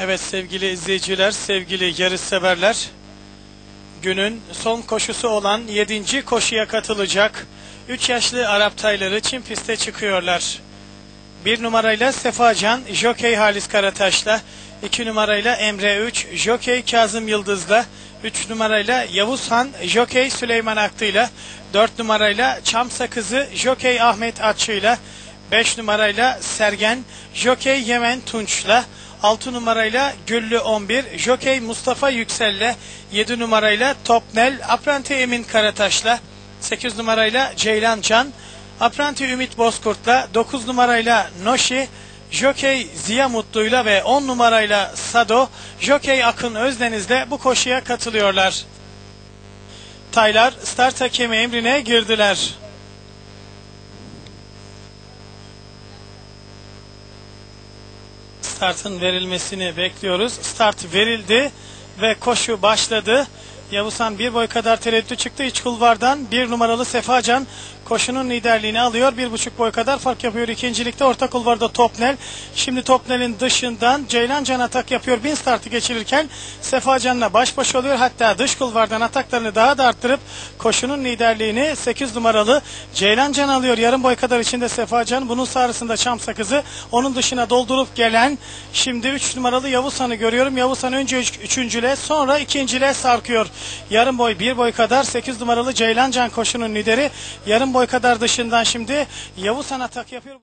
Evet sevgili izleyiciler, sevgili yarış severler. Günün son koşusu olan 7. koşuya katılacak 3 yaşlı Arap tayları Çin piste çıkıyorlar. 1 numarayla Sefacan, Jokey Halis Karataş'la, 2 numarayla Emre 3, Jokey Kazım Yıldız'la, 3 numarayla Yavuz Han, Jokey Süleyman Aktı'yla, 4 numarayla Çam Sakızı, Jokey Ahmet Atçı'yla, 5 numarayla Sergen, Jokey Yemen Tunç'la, 6 numarayla Güllü 11, Jokey Mustafa Yüksel'le, 7 numarayla Topnel, Apranti Emin Karataş'la, 8 numarayla Ceylan Can, Apranti Ümit Bozkurt'la, 9 numarayla Noşi, Jokey Ziya Mutlu'yla ve 10 numarayla Sado, Jokey Akın Özdeniz'le bu koşuya katılıyorlar. Taylar start hakemi emrine girdiler. Startın verilmesini bekliyoruz. Start verildi ve koşu başladı. Yavuzhan bir boy kadar tereddüt çıktı iç kulvardan. Bir numaralı Sefacan koşunun liderliğini alıyor. Bir buçuk boy kadar fark yapıyor ikincilikte. Orta kulvarda Topnel. Şimdi Topnel'in dışından Ceylan Can atak yapıyor. Bin startı geçirirken Sefacan'la baş başa oluyor. Hatta dış kulvardan ataklarını daha da arttırıp koşunun liderliğini 8 numaralı Ceylan Can alıyor. Yarım boy kadar içinde Sefacan. Bunun sağrısında Çam Sakızı. Onun dışına doldurup gelen şimdi 3 numaralı Yavuzhan'ı görüyorum. Yavuzhan önce üç, üçüncüle sonra ikincile sarkıyor. Yarım boy bir boy kadar 8 numaralı Ceylan Can koşunun lideri. Yarım boy kadar dışından şimdi Yavuzhan atak yapıyor.